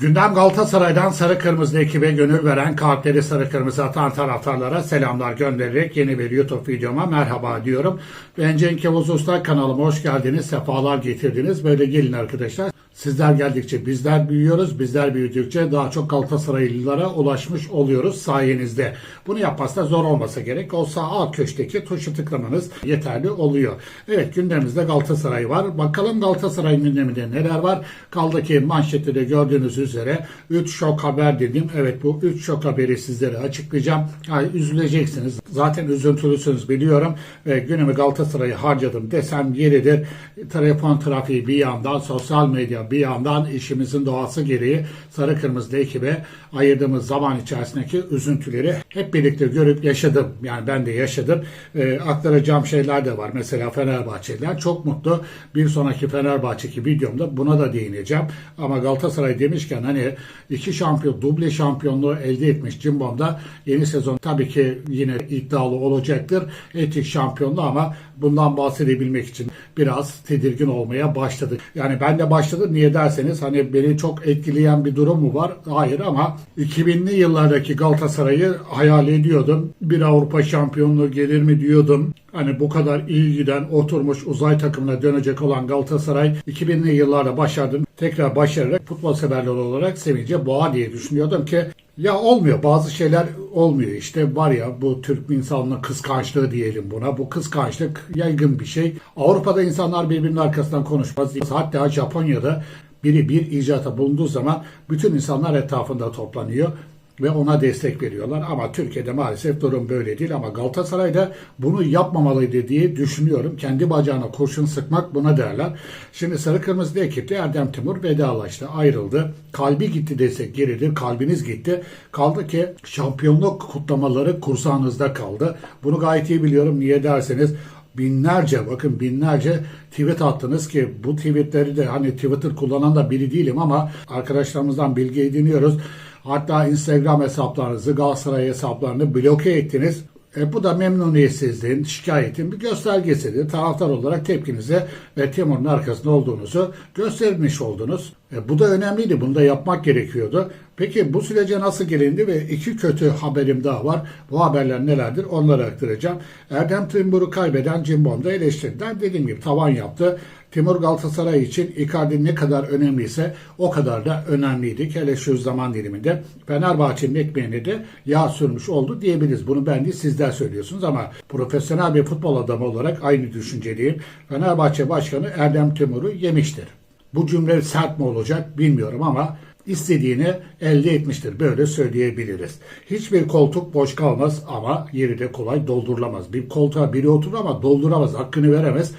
Gündem Galatasaray'dan sarı kırmızı ekibe gönül veren kalpleri sarı kırmızı atan taraftarlara selamlar göndererek yeni bir YouTube videoma merhaba diyorum. Ben Cenk Yavuz Usta kanalıma hoş geldiniz, sefalar getirdiniz. Böyle gelin arkadaşlar. Sizler geldikçe bizler büyüyoruz, bizler büyüdükçe daha çok Galatasaraylılara ulaşmış oluyoruz sayenizde. Bunu yapmazsa zor olmasa gerek. O sağ alt köşedeki tuşu tıklamanız yeterli oluyor. Evet gündemimizde Galatasaray var. Bakalım Galatasaray gündeminde neler var? Kaldı ki manşette de gördüğünüz üzere 3 şok haber dedim. Evet bu 3 şok haberi sizlere açıklayacağım. Yani üzüleceksiniz. Zaten üzüntülüsünüz biliyorum. Ve günümü Galatasaray'ı harcadım desem yeridir. Telefon trafiği bir yandan, sosyal medya bir yandan işimizin doğası gereği sarı kırmızı ekibe ayırdığımız zaman içerisindeki üzüntüleri hep birlikte görüp yaşadım. Yani ben de yaşadım. Ee, aktaracağım şeyler de var. Mesela Fenerbahçeliler çok mutlu. Bir sonraki Fenerbahçe'ki videomda buna da değineceğim. Ama Galatasaray demişken hani iki şampiyon, duble şampiyonluğu elde etmiş Cimbom'da yeni sezon tabii ki yine iddialı olacaktır. Etik şampiyonluğu ama bundan bahsedebilmek için biraz tedirgin olmaya başladık. Yani ben de başladım niye derseniz hani beni çok etkileyen bir durum mu var? Hayır ama 2000'li yıllardaki Galatasaray'ı hayal ediyordum. Bir Avrupa şampiyonluğu gelir mi diyordum. Hani bu kadar iyi giden oturmuş uzay takımına dönecek olan Galatasaray 2000'li yıllarda başardım. Tekrar başararak futbol severler olarak sevince boğa diye düşünüyordum ki ya olmuyor bazı şeyler olmuyor işte var ya bu Türk insanlığının kıskançlığı diyelim buna. Bu kıskançlık yaygın bir şey. Avrupa'da insanlar birbirinin arkasından konuşmaz. Hatta Japonya'da biri bir icata bulunduğu zaman bütün insanlar etrafında toplanıyor ve ona destek veriyorlar. Ama Türkiye'de maalesef durum böyle değil ama Galatasaray'da bunu yapmamalıydı diye düşünüyorum. Kendi bacağına kurşun sıkmak buna derler. Şimdi sarı kırmızı ekipte Erdem Timur vedalaştı, ayrıldı. Kalbi gitti desek geridir. Kalbiniz gitti. Kaldı ki şampiyonluk kutlamaları kursağınızda kaldı. Bunu gayet iyi biliyorum. Niye derseniz binlerce bakın binlerce tweet attınız ki bu tweetleri de hani Twitter kullanan da biri değilim ama arkadaşlarımızdan bilgi ediniyoruz. Hatta Instagram hesaplarınızı, Galatasaray hesaplarını bloke ettiniz. E, bu da memnuniyetsizliğin, şikayetin bir göstergesidir. Taraftar olarak tepkinize ve Timur'un arkasında olduğunuzu göstermiş oldunuz. E, bu da önemliydi. Bunu da yapmak gerekiyordu. Peki bu sürece nasıl gelindi ve iki kötü haberim daha var. Bu haberler nelerdir onları aktaracağım. Erdem Timur'u kaybeden Cimbom'da eleştirdiler. Dediğim gibi tavan yaptı. Timur Galatasaray için Icardi ne kadar önemliyse o kadar da önemliydi. Hele şu zaman diliminde Fenerbahçe'nin ekmeğine de yağ sürmüş oldu diyebiliriz. Bunu ben değil sizler söylüyorsunuz ama profesyonel bir futbol adamı olarak aynı düşünceliyim. Fenerbahçe Başkanı Erdem Timur'u yemiştir. Bu cümle sert mi olacak bilmiyorum ama istediğini elde etmiştir. Böyle söyleyebiliriz. Hiçbir koltuk boş kalmaz ama yeri de kolay doldurulamaz. Bir koltuğa biri oturur ama dolduramaz, hakkını veremez.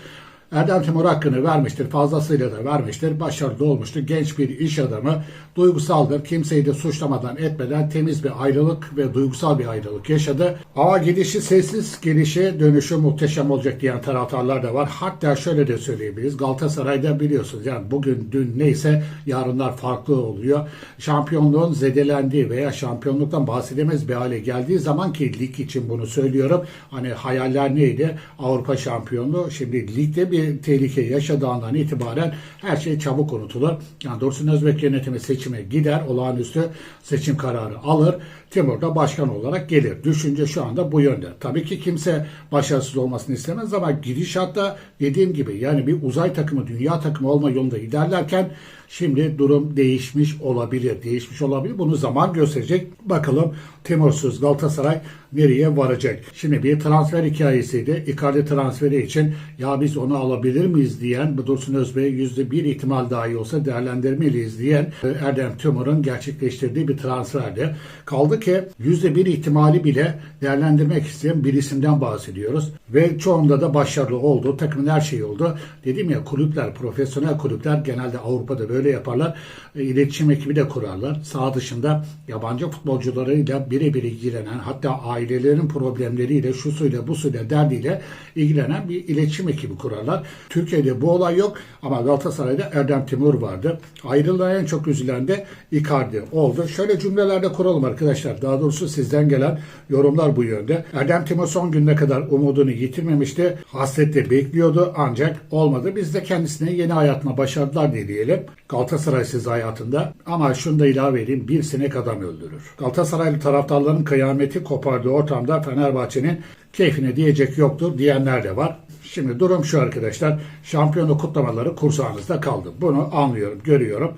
Erdem Timur hakkını vermiştir. Fazlasıyla da vermiştir. Başarılı olmuştur. Genç bir iş adamı. Duygusaldır. Kimseyi de suçlamadan etmeden temiz bir ayrılık ve duygusal bir ayrılık yaşadı. Ama gidişi sessiz gelişi dönüşü muhteşem olacak diyen taraftarlar da var. Hatta şöyle de söyleyebiliriz. Galatasaray'da biliyorsunuz yani bugün dün neyse yarınlar farklı oluyor. Şampiyonluğun zedelendiği veya şampiyonluktan bahsedemez bir hale geldiği zaman ki lig için bunu söylüyorum. Hani hayaller neydi? Avrupa şampiyonluğu. Şimdi ligde bir tehlike yaşadığından itibaren her şey çabuk unutulur. Yani Dursun Özbek yönetimi seçime gider, olağanüstü seçim kararı alır. Timur da başkan olarak gelir. Düşünce şu anda bu yönde. Tabii ki kimse başarısız olmasını istemez ama gidişatta dediğim gibi yani bir uzay takımı, dünya takımı olma yolunda ilerlerken şimdi durum değişmiş olabilir. Değişmiş olabilir. Bunu zaman gösterecek. Bakalım Timursuz Galatasaray nereye varacak? Şimdi bir transfer hikayesiydi. Icardi transferi için ya biz onu alabilir miyiz diyen Dursun Özbey'e yüzde bir ihtimal dahi olsa değerlendirmeliyiz diyen Erdem Timur'un gerçekleştirdiği bir transferdi. Kaldı ki yüzde bir ihtimali bile değerlendirmek isteyen bir isimden bahsediyoruz. Ve çoğunda da başarılı oldu. Takımın her şeyi oldu. Dedim ya kulüpler, profesyonel kulüpler genelde Avrupa'da böyle yaparlar. E, iletişim ekibi de kurarlar. Sağ dışında yabancı futbolcularıyla birebir ilgilenen hatta ailelerin problemleriyle, şu suyla bu suyla derdiyle ilgilenen bir iletişim ekibi kurarlar. Türkiye'de bu olay yok ama Galatasaray'da Erdem Timur vardı. Ayrılan en çok üzülen de Icardi oldu. Şöyle cümlelerde kuralım arkadaşlar. Daha doğrusu sizden gelen yorumlar bu yönde. Erdem Timur son gününe kadar umudunu yitirmemişti. Hasretle bekliyordu ancak olmadı. Biz de kendisine yeni hayatına başarılar dileyelim. Galatasaray'sız hayatında. Ama şunu da ilave edeyim. Bir sinek adam öldürür. Galatasaraylı taraftarların kıyameti kopardığı ortamda Fenerbahçe'nin keyfine diyecek yoktur diyenler de var. Şimdi durum şu arkadaşlar. Şampiyonluk kutlamaları kursağınızda kaldı. Bunu anlıyorum, görüyorum.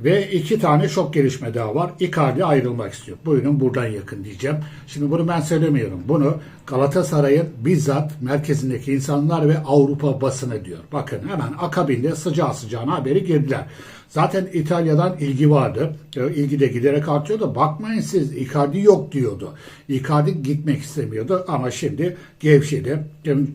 Ve iki tane şok gelişme daha var. Icardi ayrılmak istiyor. Buyurun buradan yakın diyeceğim. Şimdi bunu ben söylemiyorum. Bunu Galatasaray'ın bizzat merkezindeki insanlar ve Avrupa basını diyor. Bakın hemen akabinde sıcağı sıcağına haberi girdiler. Zaten İtalya'dan ilgi vardı. E, İlgi de giderek artıyordu. Bakmayın siz Icardi yok diyordu. Icardi gitmek istemiyordu ama şimdi gevşedi.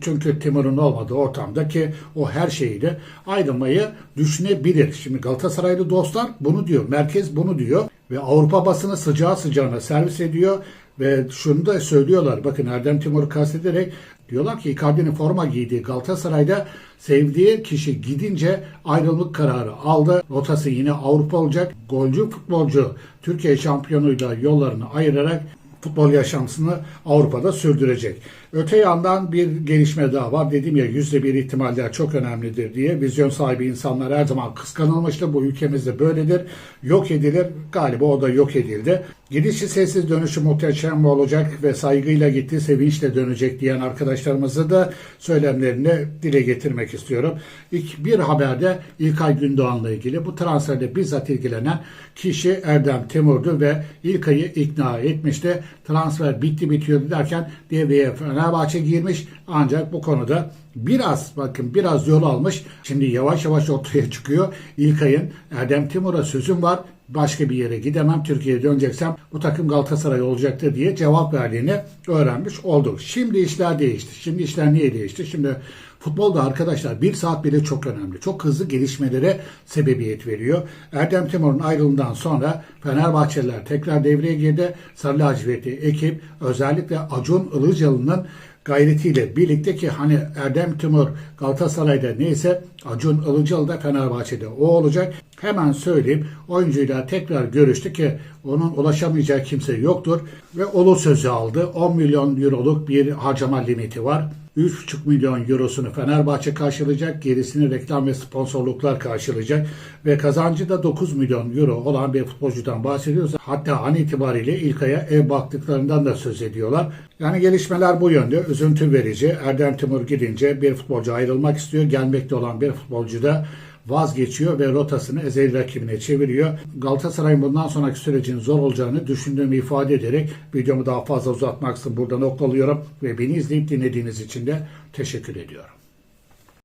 Çünkü Timur'un olmadığı ortamda ki o her şeyiyle ayrılmayı düşünebilir. Şimdi Galatasaraylı dostlar bunu diyor. Merkez bunu diyor. Ve Avrupa basını sıcağı sıcağına servis ediyor. Ve şunu da söylüyorlar. Bakın Erdem Timur'u kastederek diyorlar ki Icardi'nin forma giydiği Galatasaray'da sevdiği kişi gidince ayrılık kararı aldı. Rotası yine Avrupa olacak. Golcü futbolcu Türkiye şampiyonuyla yollarını ayırarak futbol yaşantısını Avrupa'da sürdürecek. Öte yandan bir gelişme daha var. Dedim ya yüzde bir ihtimaller çok önemlidir diye. Vizyon sahibi insanlar her zaman kıskanılmıştı. Bu ülkemizde böyledir. Yok edilir. Galiba o da yok edildi. Gidişi sessiz dönüşü muhteşem olacak ve saygıyla gitti, sevinçle dönecek diyen arkadaşlarımızı da söylemlerini dile getirmek istiyorum. İlk bir haberde İlkay Gündoğan'la ilgili bu transferde bizzat ilgilenen kişi Erdem Timur'du ve İlkay'ı ikna etmişti. Transfer bitti bitiyordu derken devreye Fenerbahçe girmiş ancak bu konuda biraz bakın biraz yol almış. Şimdi yavaş yavaş ortaya çıkıyor. İlkay'ın Erdem Timur'a sözüm var başka bir yere gidemem. Türkiye'ye döneceksem bu takım Galatasaray olacaktır diye cevap verdiğini öğrenmiş olduk. Şimdi işler değişti. Şimdi işler niye değişti? Şimdi futbolda arkadaşlar bir saat bile çok önemli. Çok hızlı gelişmelere sebebiyet veriyor. Erdem Timur'un ayrılığından sonra Fenerbahçeliler tekrar devreye girdi. Sarı lacivertli ekip özellikle Acun Ilıcalı'nın gayretiyle birlikte ki hani Erdem Timur Galatasaray'da neyse Acun Ilıcalı da Fenerbahçe'de o olacak. Hemen söyleyeyim oyuncuyla tekrar görüştü ki onun ulaşamayacağı kimse yoktur ve olur sözü aldı. 10 milyon euroluk bir harcama limiti var. 3,5 milyon eurosunu Fenerbahçe karşılayacak. Gerisini reklam ve sponsorluklar karşılayacak. Ve kazancı da 9 milyon euro olan bir futbolcudan bahsediyoruz. Hatta an itibariyle İlkay'a ev baktıklarından da söz ediyorlar. Yani gelişmeler bu yönde. Üzüntü verici. Erdem Timur gidince bir futbolcu ayrılmak istiyor. Gelmekte olan bir futbolcu da vazgeçiyor ve rotasını ezeli rakibine çeviriyor. Galatasaray'ın bundan sonraki sürecin zor olacağını düşündüğümü ifade ederek videomu daha fazla uzatmaksın burada noktalıyorum ve beni izleyip dinlediğiniz için de teşekkür ediyorum.